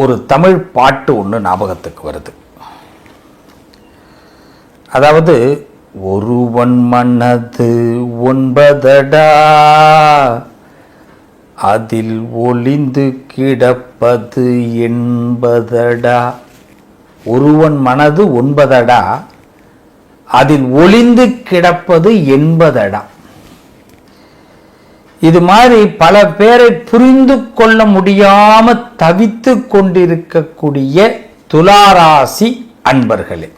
ஒரு தமிழ் பாட்டு ஒன்று ஞாபகத்துக்கு வருது. அதாவது ஒருவன் மனது ஒன்பதடா அதில் ஒளிந்து கிடப்பது என்பதடா. ஒருவன் மனது ஒன்பதடா அதில் ஒளிந்து கிடப்பது என்பதடா. இது மாதிரி பல பேரை புரிந்து கொள்ள முடியாம தவித்து கொண்டிருக்கக்கூடிய துளாராசி அன்பர்களே.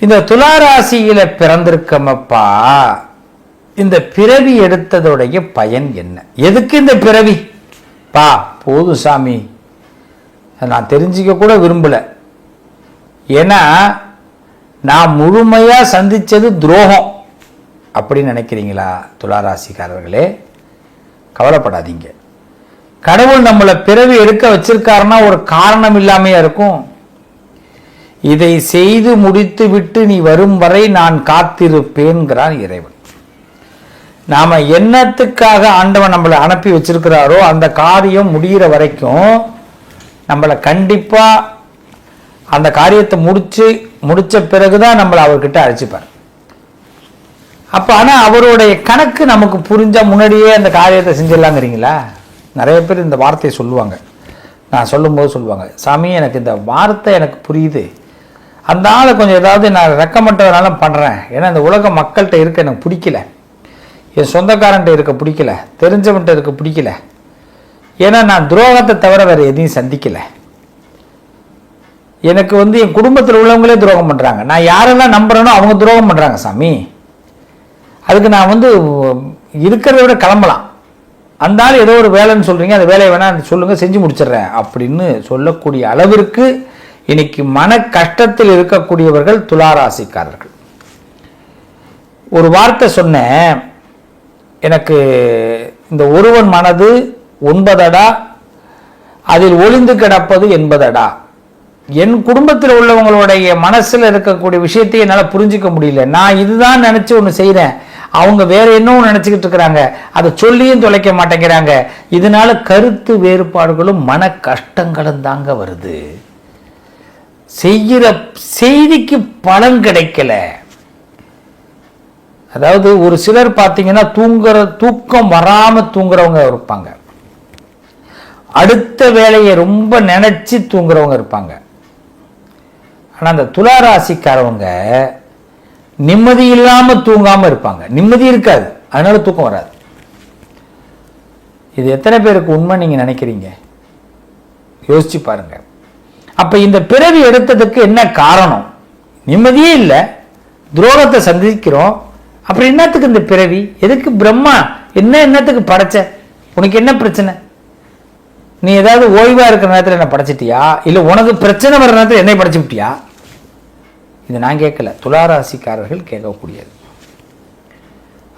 இந்த துளாராசியில பிறந்திருக்கமப்பா இந்த பிறவி எடுத்ததுடைய பயன் என்ன? எதுக்கு இந்த பிறவி? பா போதும் சாமி. நான் தெரிஞ்சிக்க கூட விரும்பல. ஏன்னா நான் முழுமையா சந்திச்சது துரோகம். அப்படின்னு நினைக்கிறீங்களா துளாராசிக்காரர்களே? கவலைப்படாதீங்க. கடவுள் நம்மளை பிறவி எடுக்க வச்சிருக்காருன்னா ஒரு காரணம் இல்லாமையா இருக்கும். இதை செய்து முடித்து விட்டு நீ வரும் வரை நான் காத்திருப்பேன்கிறான் இறைவன். நாம என்னத்துக்காக ஆண்டவன் நம்மளை அனுப்பி வச்சிருக்கிறாரோ அந்த காரியம் முடிகிற வரைக்கும் நம்மளை கண்டிப்பா அந்த காரியத்தை முடிச்சு முடிச்ச பிறகுதான் நம்மளை அவர்கிட்ட அழைச்சிப்பார். அப்போ ஆனால் அவருடைய கணக்கு நமக்கு புரிஞ்சால் முன்னாடியே அந்த காரியத்தை செஞ்சிடலாங்கிறீங்களா? நிறைய பேர் இந்த வார்த்தையை சொல்லுவாங்க. நான் சொல்லும்போது சொல்லுவாங்க சாமி எனக்கு இந்த வார்த்தை எனக்கு புரியுது. அந்த ஆளை கொஞ்சம் ஏதாவது நான் ரெக்கமெண்டதுனால பண்ணுறேன் ஏன்னா இந்த உலக மக்கள்கிட்ட இருக்க எனக்கு பிடிக்கல. என் சொந்தக்காரன்ட்ட இருக்க பிடிக்கல. தெரிஞ்சவன்கிட்ட இருக்க பிடிக்கல. ஏன்னா நான் துரோகத்தை தவிர வேறு எதையும் சந்திக்கலை. எனக்கு வந்து என் குடும்பத்தில் உள்ளவங்களே துரோகம் பண்ணுறாங்க நான் யாரெல்லாம் நம்புகிறேனோ அவங்க துரோகம் பண்ணுறாங்க சாமி. அதுக்கு நான் வந்து இருக்கிறத விட கிளம்பலாம். அந்த ஆள் ஏதோ ஒரு வேலைன்னு சொல்கிறீங்க அந்த வேலையை வேணால் சொல்லுங்கள் செஞ்சு முடிச்சிடுறேன் அப்படின்னு சொல்லக்கூடிய அளவிற்கு இன்னைக்கு மன கஷ்டத்தில் இருக்கக்கூடியவர்கள் துளாராசிக்காரர்கள். ஒரு வார்த்தை சொன்னேன் எனக்கு இந்த ஒருவன் மனது ஒன்பதடா அதில் ஒளிந்து கிடப்பது என்பதடா. என் குடும்பத்தில் உள்ளவங்களுடைய மனசில் இருக்கக்கூடிய விஷயத்தை என்னால் புரிஞ்சிக்க முடியல. நான் இதுதான் நினச்சி ஒன்று செய்கிறேன் அவங்க வேற என்னவும் நினச்சிக்கிட்டு இருக்கிறாங்க? அதை சொல்லியும் தொலைக்க மாட்டேங்கிறாங்க. இதனால கருத்து வேறுபாடுகளும் மன கஷ்டங்களும் தாங்க வருது. செய்கிற செய்திக்கு பலன் கிடைக்கல. அதாவது ஒரு சிலர் பார்த்தீங்கன்னா தூங்குற தூக்கம் வராம தூங்குறவங்க இருப்பாங்க. அடுத்த வேலையை ரொம்ப நினைச்சு தூங்குறவங்க இருப்பாங்க. ஆனா அந்த துளாராசிக்காரவங்க நிம்மதி இல்லாம தூங்காம இருப்பாங்க. நிம்மதி இருக்காது. அதனால தூக்கம் வராது. இது எத்தனை பேருக்கு உண்மை நீங்க நினைக்கிறீங்க? யோசிச்சு பாருங்க. அப்ப இந்த பிறவி எடுத்ததுக்கு என்ன காரணம்? நிம்மதியே இல்லை. துரோகத்தை சந்திக்கிறோம். அப்புறம் என்னத்துக்கு இந்த பிறவி? எதுக்கு பிரம்மா? என்ன என்னத்துக்கு படைச்ச? உனக்கு என்ன பிரச்சனை? நீ ஏதாவது ஓய்வா இருக்கிற நேரத்தில் என்ன படைச்சிட்டியா? இல்லை உனக்கு பிரச்சனை வர நேரத்தில் என்னை படைச்சுட்டியா இது நான் கேட்கல. துளாராசிக்காரர்கள் கேட்கக்கூடியது.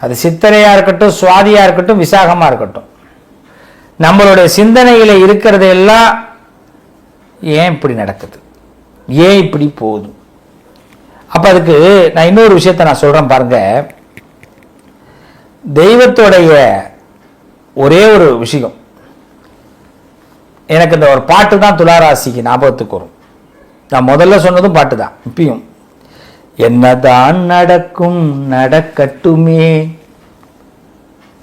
அது சித்தரையா இருக்கட்டும் சுவாதியா இருக்கட்டும் விசாகமா இருக்கட்டும். நம்மளுடைய சிந்தனையில இருக்கிறதெல்லாம் ஏன் இப்படி நடக்குது? ஏன் இப்படி போகுது? அப்ப அதுக்கு நான் இன்னொரு விஷயத்தை நான் சொல்றேன் பாருங்க. தெய்வத்தோடைய ஒரே ஒரு விஷயம். எனக்கு இந்த ஒரு பாட்டு தான் துளாராசிக்கு ஞாபகத்துக்கு வரும். நான் முதல்ல சொன்னதும் பாட்டு தான் இப்பயும். என்னதான் நடக்கும் நடக்கட்டுமே.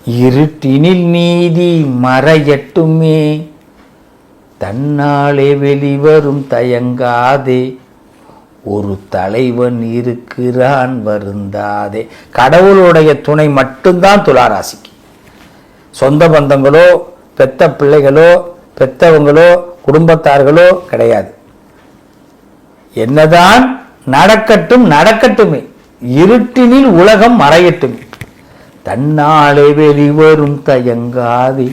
இருட்டினில் நீதி மறையட்டுமே. தன்னாலே வெளிவரும் தயங்காதே. ஒரு தலைவன் இருக்கிறான் வருந்தாதே. கடவுளுடைய துணை மட்டும்தான் துளாராசிக்கு. சொந்த பந்தங்களோ பெத்த பிள்ளைகளோ பெத்தவங்களோ குடும்பத்தார்களோ கிடையாது. என்னதான் நடக்கட்டும் நடக்கட்டுமே. இருட்டினில் உலகம் மறையட்டுமே. தன்னாலே வெளிவரும் தயங்காதே.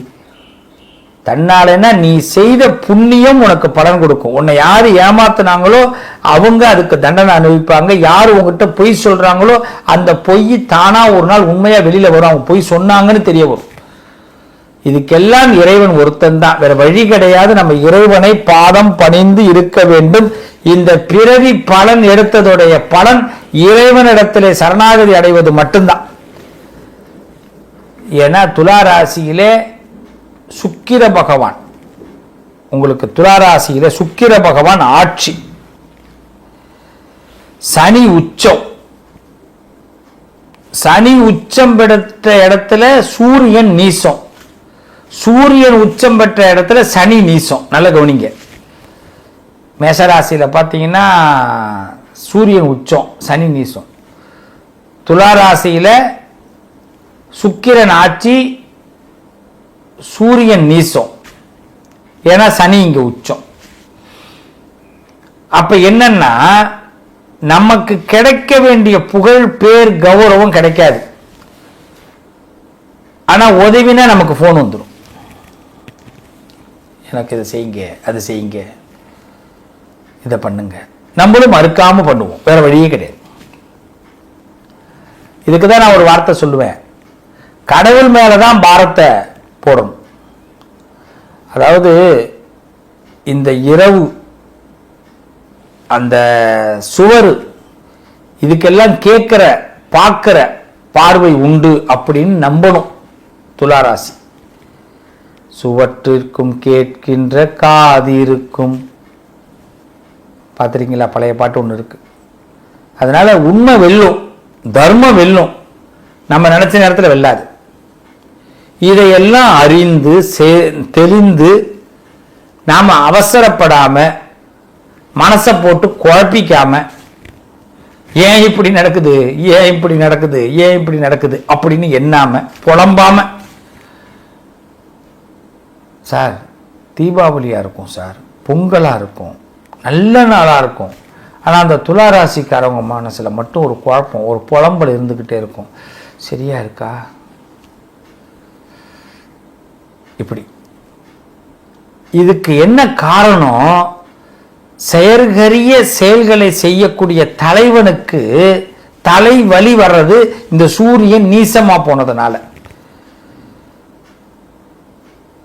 தன்னாலேனா நீ செய்த புண்ணியம் உனக்கு பலன் கொடுக்கும். உன்னை யார் ஏமாத்தினாங்களோ அவங்க அதுக்கு தண்டனை அனுபவிப்பாங்க. யார் உங்ககிட்ட பொய் சொல்கிறாங்களோ அந்த பொய் தானாக ஒரு நாள் உண்மையாக வெளியில் வரும். அவங்க பொய் சொன்னாங்கன்னு தெரிய வரும். இதுக்கெல்லாம் இறைவன் ஒருத்தன் தான். வேற வழி கிடையாது. நம்ம இறைவனை பாதம் பணிந்து இருக்க வேண்டும். இந்த பிறவி பலன் எடுத்ததுடைய பலன் இறைவனிடத்திலே சரணாகதி அடைவது மட்டும்தான். ஏன்னா துலா ராசியிலே சுக்கிர பகவான். உங்களுக்கு துளாராசியில சுக்கிர பகவான் ஆட்சி. சனி உச்சம். சனி உச்சம் பெடுத்த இடத்துல சூரியன் நீசம். சூரியன் உச்சம் பெற்ற இடத்துல சனி நீசம். நல்ல கவனிங்க. மேசராசியில் பார்த்தீங்கன்னா சூரியன் உச்சம் சனி நீசம். துளாராசியில் சுக்கிரன் ஆட்சி சூரியன் நீசம். ஏன்னா சனி இங்கே உச்சம். அப்போ என்னன்னா நமக்கு கிடைக்க வேண்டிய புகழ் பேர் கௌரவம் கிடைக்காது. ஆனால் உதவினா நமக்கு ஃபோன் வந்துடும் எனக்கு இதை செய்யுங்க அதை செய்யுங்க இதை பண்ணுங்க. நம்மளும் மறுக்காம பண்ணுவோம். வேற வழியே கிடையாது. இதுக்கு தான் நான் ஒரு வார்த்தை சொல்லுவேன். கடவுள் மேலே தான் பாரத்தை போடணும். அதாவது இந்த இரவு அந்த சுவர் இதுக்கெல்லாம் கேட்குற பார்க்குற பார்வை உண்டு அப்படின்னு நம்பணும் துளாராசி. சுவற்றிற்கும் கேட்கின்ற காது இருக்கும் பார்த்துருக்கீங்களா? பழைய பாட்டு ஒன்று இருக்கு. அதனால உண்மை வெல்லும் தர்மம் வெல்லும். நம்ம நினைச்ச நேரத்தில் வெல்லாது. இதையெல்லாம் அறிந்து சே- தெளிந்து நாம அவசரப்படாம மனசை போட்டு குழப்பிக்காம ஏன் இப்படி நடக்குது? ஏன் இப்படி நடக்குது? ஏன் இப்படி நடக்குது? அப்படின்னு எண்ணாம புலம்பாமல் சார் தீபாவளியாக இருக்கும் சார். பொங்கலாக இருக்கும். நல்ல நாளாக இருக்கும். ஆனால் அந்த துலா ராசிக்காரவங்க மனசுல மட்டும் ஒரு குழப்பம் ஒரு புலம்பல் இருந்துக்கிட்டே இருக்கும். சரியா இருக்கா? இப்படி. இதுக்கு என்ன காரணம்? செயற்கரிய செயல்களை செய்யக்கூடிய தலைவனுக்கு தலை வலி வர்றது இந்த சூரியன் நீசமாக போனதுனால.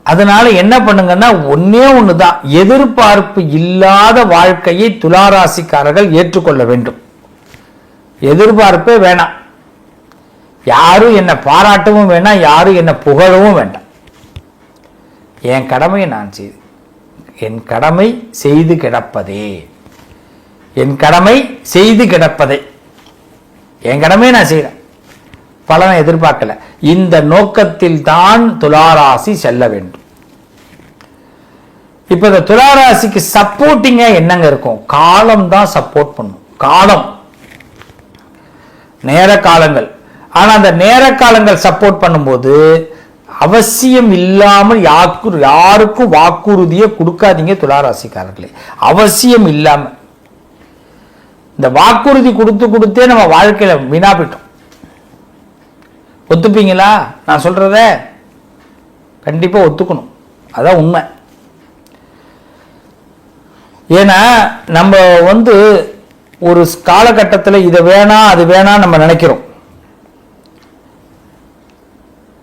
அதனால என்ன பண்ணுங்கன்னா ஒன்னே தான் எதிர்பார்ப்பு இல்லாத வாழ்க்கையை துளாராசிக்காரர்கள் ஏற்றுக்கொள்ள வேண்டும். எதிர்பார்ப்பே வேணாம். யாரும் என்னை பாராட்டவும் வேணாம் யாரும் என்னை புகழவும் வேண்டாம். என் கடமையை நான் செய்து என் கடமை செய்து கிடப்பதே. என் கடமை செய்து கிடப்பதே. என் கடமையை நான் செய்கிறேன் பலனை எதிர்பார்க்கல. இந்த நோக்கத்தில் தான் துளாராசி செல்ல வேண்டும். இப்ப இந்த துளாராசிக்கு சப்போர்ட்டிங்க என்னங்க இருக்கும்? காலம் தான் சப்போர்ட் பண்ணும். காலம். நேர காலங்கள். ஆனா அந்த நேர காலங்கள் சப்போர்ட் பண்ணும்போது அவசியம் இல்லாமல் யாருக்கு யாருக்கும் வாக்குறுதியை கொடுக்காதீங்க துளாராசிக்காரர்களே. அவசியம் இல்லாம. இந்த வாக்குறுதி கொடுத்து கொடுத்தே நம்ம வாழ்க்கையில வீணா போயிட்டோம். ஒத்துப்பீங்களா? நான் சொல்கிறத கண்டிப்பாக ஒத்துக்கணும். அதான் உண்மை. ஏன்னா நம்ம வந்து ஒரு காலகட்டத்தில் இதை வேணாம் அது வேணாம் நம்ம நினைக்கிறோம்.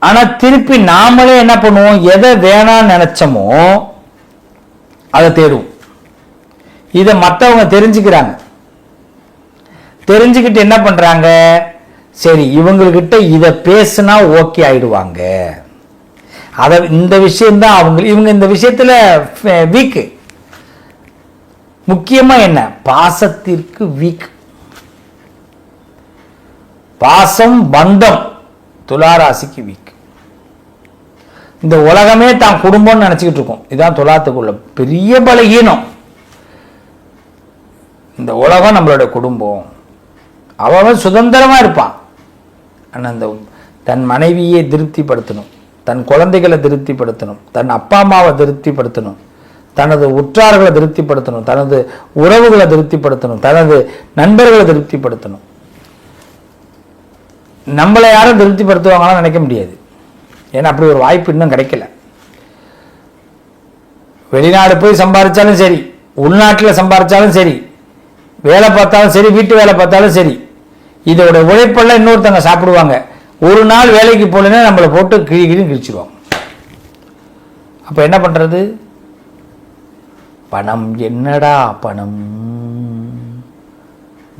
ஆனால் திருப்பி நாமளே என்ன பண்ணுவோம்? எதை வேணாம்னு நினச்சோமோ அதை தேடுவோம். இதை மற்றவங்க தெரிஞ்சுக்கிறாங்க. தெரிஞ்சுக்கிட்டு என்ன பண்றாங்க? சரி இவங்கக்கிட்ட இதை பேசுனா ஓகே ஆயிடுவாங்க. அதை இந்த விஷயம்தான் அவங்க இவங்க இந்த விஷயத்துல வீக்கு முக்கியமா என்ன? பாசத்திற்கு வீக் பாசம் பந்தம் துளாராசிக்கு வீக் இந்த உலகமே தான் குடும்பம்னு நினச்சிக்கிட்டு இருக்கோம். இதுதான் துலாத்துக்குள்ள பெரிய பலகீனம். இந்த உலகம் நம்மளோட குடும்பம். அவன் சுதந்திரமா இருப்பான். ஆனா அந்த தன் மனைவியை திருப்திப்படுத்தணும். தன் குழந்தைகளை திருப்திப்படுத்தணும். தன் அப்பா அம்மாவை திருப்திப்படுத்தணும். தனது உற்றார்களை திருப்திப்படுத்தணும். தனது உறவுகளை திருப்திப்படுத்தணும். தனது நண்பர்களை திருப்திப்படுத்தணும். நம்மளை யாரும் திருப்திப்படுத்துவாங்களாம் நினைக்க முடியாது. ஏன்னா அப்படி ஒரு வாய்ப்பு இன்னும் கிடைக்கல. வெளிநாடு போய் சம்பாதிச்சாலும் சரி உள்நாட்டில் சம்பாதிச்சாலும் சரி வேலை பார்த்தாலும் சரி வீட்டு வேலை பார்த்தாலும் சரி இதோட உழைப்பெல்லாம் இன்னொருத்தவங்க சாப்பிடுவாங்க. ஒரு நாள் வேலைக்கு போகலன்னா நம்மளை போட்டு கிழி கிழி கிழிச்சிருவாங்க. அப்போ என்ன பண்ணுறது பணம் என்னடா பணம்?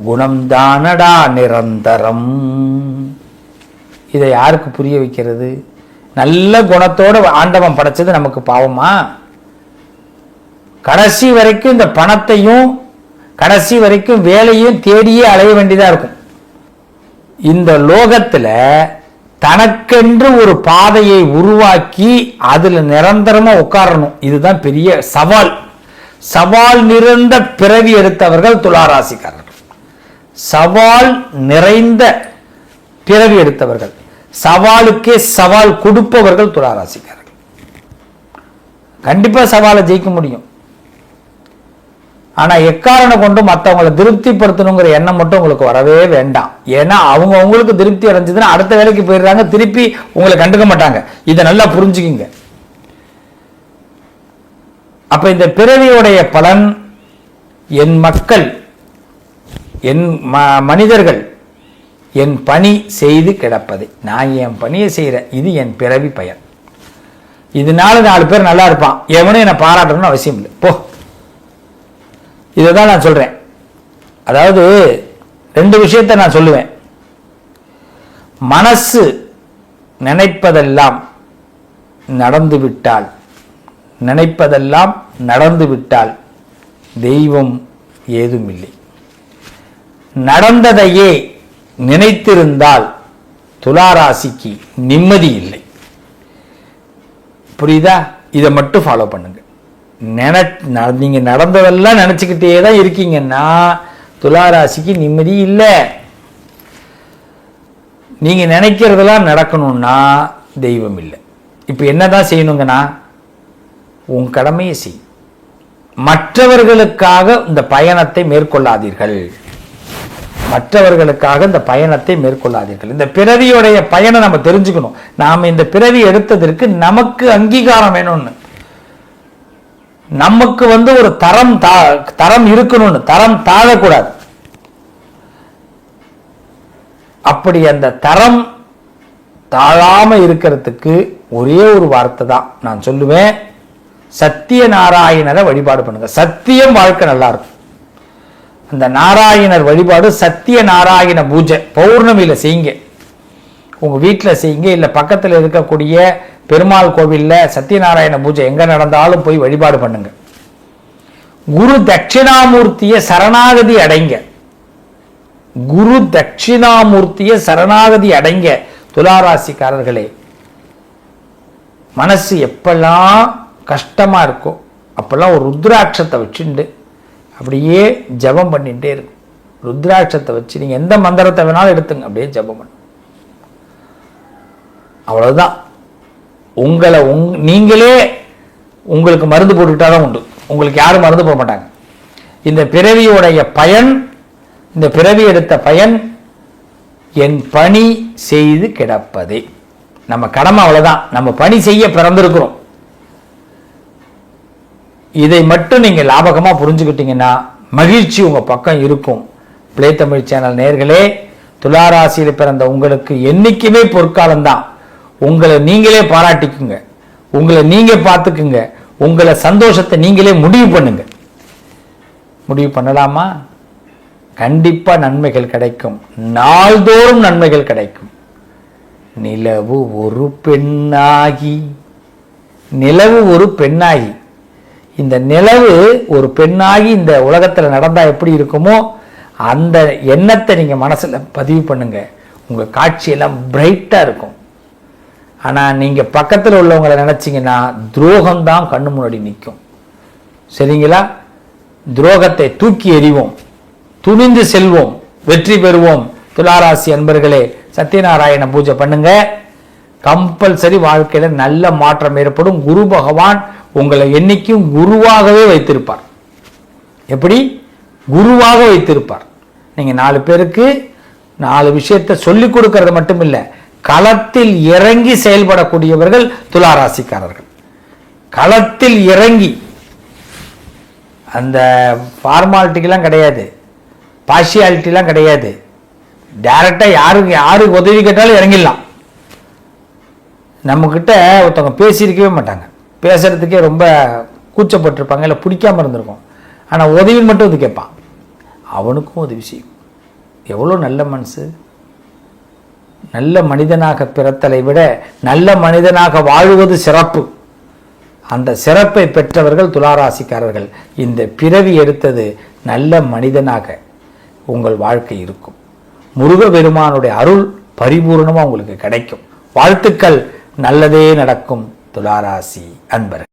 குணம் தானடா நிரந்தரம்? இதை யாருக்கு புரிய வைக்கிறது? நல்ல குணத்தோடு ஆண்டவன் படைச்சது நமக்கு பாவமா? கடைசி வரைக்கும் இந்த பணத்தையும் கடைசி வரைக்கும் வேலையும் தேடியே அலைய வேண்டியதாக இருக்கும். இந்த லோகத்துல தனக்கென்று ஒரு பாதையை உருவாக்கி அதுல நிரந்தரமா உட்காரணும். இதுதான் பெரிய சவால். சவால் நிறைந்த பிறவி எடுத்தவர்கள் துளாராசிக்காரர்கள். சவால் நிறைந்த பிறவி எடுத்தவர்கள். சவாலுக்கே சவால் கொடுப்பவர்கள் துளாராசிக்காரர்கள். கண்டிப்பா சவாலை ஜெயிக்க முடியும். ஆனால் எக்காரணம் கொண்டு மற்றவங்களை திருப்திப்படுத்தணுங்கிற எண்ணம் மட்டும் உங்களுக்கு வரவே வேண்டாம். ஏன்னா அவங்க அவங்களுக்கு திருப்தி அடைஞ்சதுன்னா அடுத்த வேலைக்கு போயிடுறாங்க திருப்பி உங்களை கண்டுக்க மாட்டாங்க. இதை நல்லா புரிஞ்சுக்கிங்க. அப்போ இந்த பிறவியுடைய பலன் என் மக்கள் என் ம- மனிதர்கள் என் பணி செய்து கிடப்பது. நான் என் பணியை செய்கிறேன் இது என் பிறவி பயன். இதனால நாலு பேர் நல்லா இருப்பான். எவனும் என்னை பாராட்டணும்னு அவசியம் இல்லை. போ. இதை தான் நான் சொல்கிறேன் அதாவது ரெண்டு விஷயத்தை நான் சொல்லுவேன். மனசு நினைப்பதெல்லாம் நடந்து விட்டால் நினைப்பதெல்லாம் நடந்து விட்டால் தெய்வம் ஏதும் இல்லை நடந்ததையே நினைத்திருந்தால் துளாராசிக்கு நிம்மதி இல்லை. புரியுதா? இதை மட்டும் ஃபாலோ பண்ணுங்க. நென ந- நடந்ததெல்லாம் நினச்சிக்கிட்டே தான் இருக்கீங்கன்னா துளாராசிக்கு நிம்மதி இல்லை. நீங்கள் நினைக்கிறதெல்லாம் நடக்கணும்னா தெய்வம் இல்லை. இப்போ என்ன தான் செய்யணுங்கன்னா உன் கடமையை செய். மற்றவர்களுக்காக இந்த பயணத்தை மேற்கொள்ளாதீர்கள். மற்றவர்களுக்காக இந்த பயணத்தை மேற்கொள்ளாதீர்கள். இந்த பிறவியுடைய பயணம் நம்ம தெரிஞ்சுக்கணும். நாம் இந்த பிறவி எடுத்ததற்கு நமக்கு அங்கீகாரம் வேணும்னு. நமக்கு வந்து ஒரு தரம் தா- தரம் இருக்கணும்னு தரம் தாழக்கூடாது. அப்படி அந்த தரம் தாழாம இருக்கிறதுக்கு ஒரே ஒரு வார்த்தை தான் நான் சொல்லுவேன். சத்திய நாராயணரை வழிபாடு பண்ணுங்க. சத்தியம் வாழ்க்கை நல்லா இருக்கும். அந்த நாராயணர் வழிபாடு சத்திய நாராயண பூஜை. பௌர்ணமியில செய்யுங்க. உங்க வீட்டுல செய்யுங்க. இல்லை பக்கத்துல இருக்கக்கூடிய பெருமாள் கோவில்ல சத்யநாராயண பூஜை எங்க நடந்தாலும் போய் வழிபாடு பண்ணுங்க. குரு தட்சிணாமூர்த்தியை சரணாகதி அடைங்க. குரு தட்சிணாமூர்த்தியை சரணாகதி அடைங்க துளாராசிக்காரர்களே. மனசு எப்பெல்லாம் கஷ்டமா இருக்கோ அப்பெல்லாம் ஒரு ருத்ராட்சத்தை வச்சுண்டு அப்படியே ஜெபம் பண்ணிட்டே இருக்கும். ருத்ராட்சத்தை வச்சு நீங்க எந்த மந்திரத்தை வேணாலும் எடுத்துங்க அப்படியே ஜெபம் பண்ணு அவ்வளவுதான். உங்களை உங் நீங்களே உங்களுக்கு மருந்து போட்டுக்கிட்டாலும் உண்டு. உங்களுக்கு யாரும் மருந்து போட மாட்டாங்க. இந்த பிறவியுடைய பயன் இந்த பிறவி எடுத்த பயன் என் பணி செய்து கிடப்பதே. நம்ம கடமை அவ்வளோதான் நம்ம பணி செய்ய பிறந்திருக்கிறோம். இதை மட்டும் நீங்கள் லாபகமாக புரிஞ்சுக்கிட்டீங்கன்னா மகிழ்ச்சி உங்கள் பக்கம் இருக்கும். பிளே தமிழ் சேனல் நேர்களே துளாராசியில் பிறந்த உங்களுக்கு என்னைக்குமே பொற்காலம்தான். உங்களை நீங்களே பாராட்டிக்குங்க. உங்களை நீங்கள் பார்த்துக்குங்க. உங்களை சந்தோஷத்தை நீங்களே முடிவு பண்ணுங்க. முடிவு பண்ணலாமா? கண்டிப்பாக நன்மைகள் கிடைக்கும். நாள்தோறும் நன்மைகள் கிடைக்கும். நிலவு ஒரு பெண்ணாகி நிலவு ஒரு பெண்ணாகி. இந்த நிலவு ஒரு பெண்ணாகி இந்த உலகத்தில் நடந்தால் எப்படி இருக்குமோ அந்த எண்ணத்தை நீங்கள் மனசில் பதிவு பண்ணுங்கள் உங்கள் காட்சியெல்லாம் பிரைட்டாக இருக்கும். ஆனால் நீங்கள் பக்கத்தில் உள்ளவங்களை நினச்சிங்கன்னா துரோகம் தான் கண்ணு முன்னாடி நிற்கும் சரிங்களா? துரோகத்தை தூக்கி எறிவோம். துணிந்து செல்வோம். வெற்றி பெறுவோம். துளாராசி அன்பர்களே சத்யநாராயண பூஜை பண்ணுங்க. கம்பல்சரி வாழ்க்கையில் நல்ல மாற்றம் ஏற்படும். குரு பகவான் உங்களை என்னைக்கும் குருவாகவே வைத்திருப்பார். எப்படி? குருவாக வைத்திருப்பார். நீங்கள் நாலு பேருக்கு நாலு விஷயத்தை சொல்லிக் கொடுக்கறது மட்டும் இல்லை களத்தில் இறங்கி செயல்படக்கூடியவர்கள் துளாராசிக்காரர்கள். களத்தில் இறங்கி அந்த ஃபார்மாலிட்டிக்கெல்லாம் கிடையாது. பார்ஷியாலிட்டிலாம் கிடையாது. டேரெக்டாக யாருக்கு யாருக்கு உதவி கேட்டாலும் இறங்கிடலாம். நம்மக்கிட்ட ஒருத்தவங்க பேசியிருக்கவே மாட்டாங்க. பேசுகிறதுக்கே ரொம்ப கூச்சப்பட்டிருப்பாங்க இல்லை பிடிக்காம இருந்திருக்கும். ஆனால் உதவின்னு மட்டும் வந்து கேட்பான். அவனுக்கும் உதவி செய்யும். எவ்வளோ நல்ல மனசு. நல்ல மனிதனாக பிறத்தலை விட நல்ல மனிதனாக வாழுவது சிறப்பு. அந்த சிறப்பை பெற்றவர்கள் துளாராசிக்காரர்கள். இந்த பிறவி எடுத்தது நல்ல மனிதனாக உங்கள் வாழ்க்கை இருக்கும். முருக பெருமானுடைய அருள் பரிபூர்ணமாக உங்களுக்கு கிடைக்கும். வாழ்த்துக்கள். நல்லதே நடக்கும் துளாராசி அன்பர்